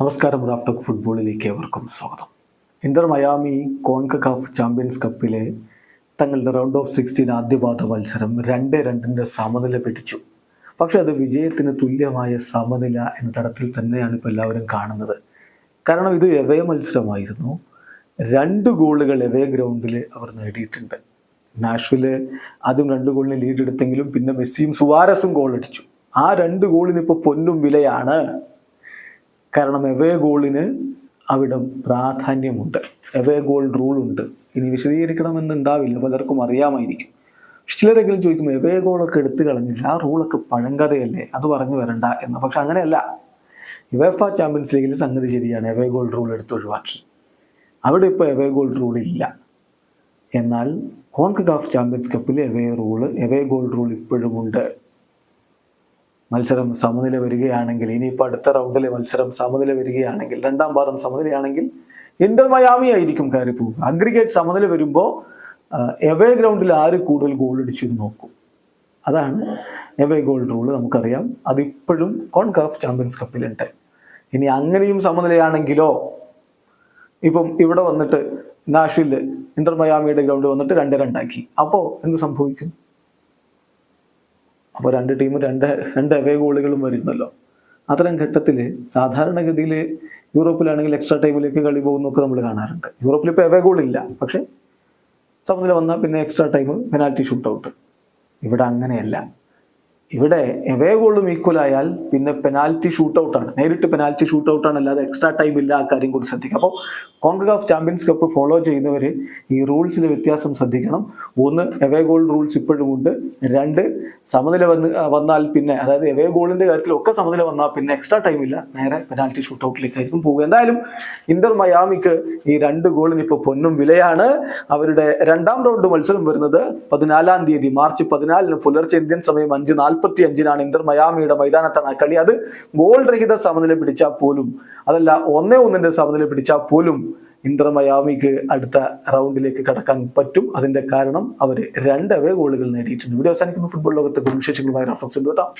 നമസ്കാരം റാഫ്റ്റോക്ക് ഫുട്ബോളിലേക്ക് ഏവർക്കും സ്വാഗതം. ഇന്റർ മയാമി കോൺകക്കാഫ് ചാമ്പ്യൻസ് കപ്പിലെ തങ്ങളുടെ റൗണ്ട് ഓഫ് സിക്സ്റ്റീൻ ആദ്യപാദ മത്സരം രണ്ട് രണ്ടിന്റെ സമനില പിടിച്ചു. പക്ഷെ അത് വിജയത്തിന് തുല്യമായ സമനില എന്ന തരത്തിൽ തന്നെയാണ് ഇപ്പോൾ എല്ലാവരും കാണുന്നത്. കാരണം ഇത് എവേ മത്സരമായിരുന്നു. രണ്ട് ഗോളുകൾ എവേ ഗ്രൗണ്ടിൽ അവർ നേടിയിട്ടുണ്ട്. നാഷ്വിൽ ആദ്യം രണ്ട് ഗോളിന് ലീഡ് എടുത്തെങ്കിലും പിന്നെ മെസ്സിയും സുവാരസും ഗോൾ അടിച്ചു. ആ രണ്ട് ഗോളിന് ഇപ്പോൾ പൊന്നും വിലയാണ്. കാരണം എവേ ഗോളിന് അവിടെ പ്രാധാന്യമുണ്ട്. എവേ ഗോൾ റൂൾ ഉണ്ട്. ഇനി വിശദീകരിക്കണമെന്ന് ഉണ്ടാവില്ല. പലർക്കും അറിയാമായിരിക്കും. ചിലരെങ്കിലും ചോദിക്കും എവേ ഗോളൊക്കെ എടുത്തു കളഞ്ഞില്ല. ആ റൂളൊക്കെ പഴങ്കഥയല്ലേ? അത് പറഞ്ഞു വരണ്ട എന്ന്. പക്ഷെ അങ്ങനെയല്ല. യുവേഫ ചാമ്പ്യൻസ് ലീഗിൽ സംഗതി ശരിയാണ്. എവേ ഗോൾ റൂൾ എടുത്ത് ഒഴിവാക്കി. അവിടെ ഇപ്പോൾ എവേ ഗോൾ റൂൾ ഇല്ല. എന്നാൽ കോൺകഗാഫ് ചാമ്പ്യൻസ് കപ്പിൽ away rule away goal rule ഇപ്പോഴും ഉണ്ട്. മത്സരം സമനില വരികയാണെങ്കിൽ ഇനിയിപ്പോൾ അടുത്ത റൗണ്ടിലെ മത്സരം സമനില വരികയാണെങ്കിൽ രണ്ടാം പാദം സമനിലയാണെങ്കിൽ ഇന്റർ മയാമി ആയിരിക്കും കയറി പോവുക. അഗ്രിഗേറ്റ് സമനില വരുമ്പോൾ എവേ ഗ്രൗണ്ടിൽ ആര് കൂടുതൽ ഗോൾ അടിച്ചു നോക്കും. അതാണ് എവേ ഗോൾ റൂൾ നമുക്കറിയാം. അതിപ്പോഴും കോൺകാഫ് ചാമ്പ്യൻസ് കപ്പിലുണ്ട് ഇനി അങ്ങനെയും സമനിലയാണെങ്കിലോ ഇപ്പം ഇവിടെ വന്നിട്ട് നാഷിൽ ഇന്റർ മയാമിയുടെ ഗ്രൗണ്ട് വന്നിട്ട് രണ്ട് രണ്ടാക്കി അപ്പോൾ എന്ത് സംഭവിക്കും? അപ്പോൾ രണ്ട് ടീം രണ്ട് രണ്ട് അവേ ഗോളുകളും വരുന്നല്ലോ. അത്തരം ഘട്ടത്തിൽ സാധാരണഗതിയിൽ യൂറോപ്പിലാണെങ്കിൽ എക്സ്ട്രാ ടൈമിലേക്ക് കളി പോകുന്നൊക്കെ നമ്മൾ കാണാറുണ്ട്. യൂറോപ്പിൽ ഇപ്പോൾ അവേ ഗോളില്ല പക്ഷേ സമനില വന്നാൽ പിന്നെ extra time penalty shoot out ഇവിടെ അങ്ങനെയല്ല. ഇവിടെ എവേ ഗോളും ഈക്വൽ ആയാൽ പിന്നെ പെനാൽറ്റി ഷൂട്ട് ഔട്ടാണ് നേരിട്ട് പെനാൽറ്റി ഷൂട്ട് ഔട്ടാണ് അല്ലാതെ എക്സ്ട്രാ ടൈം ഇല്ല ആ കാര്യം കൂടി ശ്രദ്ധിക്കുക. അപ്പോൾ കോൺഗ്രസ് ചാമ്പ്യൻസ് കപ്പ് ഫോളോ ചെയ്യുന്നവർ ഈ റൂൾസിൽ വ്യത്യാസം ശ്രദ്ധിക്കണം. ഒന്ന് എവേ ഗോൾ റൂൾസ് ഇപ്പോഴും ഉണ്ട്. രണ്ട് സമനില വന്ന് വന്നാൽ പിന്നെ അതായത് എവേ ഗോളിന്റെ കാര്യത്തിൽ ഒക്കെ സമനില വന്നാൽ പിന്നെ എക്സ്ട്രാ ടൈം ഇല്ല. നേരെ പെനാൽറ്റി ഷൂട്ട് ഔട്ടിലേക്കായിരിക്കും പോകുക എന്തായാലും ഇന്റർ മയാമിക്ക് ഈ രണ്ട് ഗോളിന് ഇപ്പോൾ പൊന്നും വിലയാണ്. അവരുടെ രണ്ടാം റൗണ്ട് മത്സരം വരുന്നത് പതിനാലാം തീയതി. മാർച്ച് പതിനാലിന് പുലർച്ചെ ഇന്ത്യൻ സമയം അഞ്ച് നാൽപ്പത്തി അഞ്ചിനാണ് ഇന്റർ മയാമിയുടെ മൈതാനത്താണ് ആ കളി. അത് ഗോൾ രഹിത സമനില പിടിച്ചാൽ പോലും അതല്ല ഒന്നേ ഒന്നിന്റെ സമനില പിടിച്ചാൽ പോലും ഇന്റർ മയാമിക്ക് അടുത്ത റൗണ്ടിലേക്ക് കടക്കാൻ പറ്റും. അതിന്റെ കാരണം അവർ രണ്ട് അവേ ഗോളുകൾ നേടിയിട്ടുണ്ട്. ഇവിടെ അവസാനിക്കുന്ന. ഫുട്ബോൾ ലോകത്തെ വിശേഷങ്ങളുമായി റഫറൻസ് എത്താം.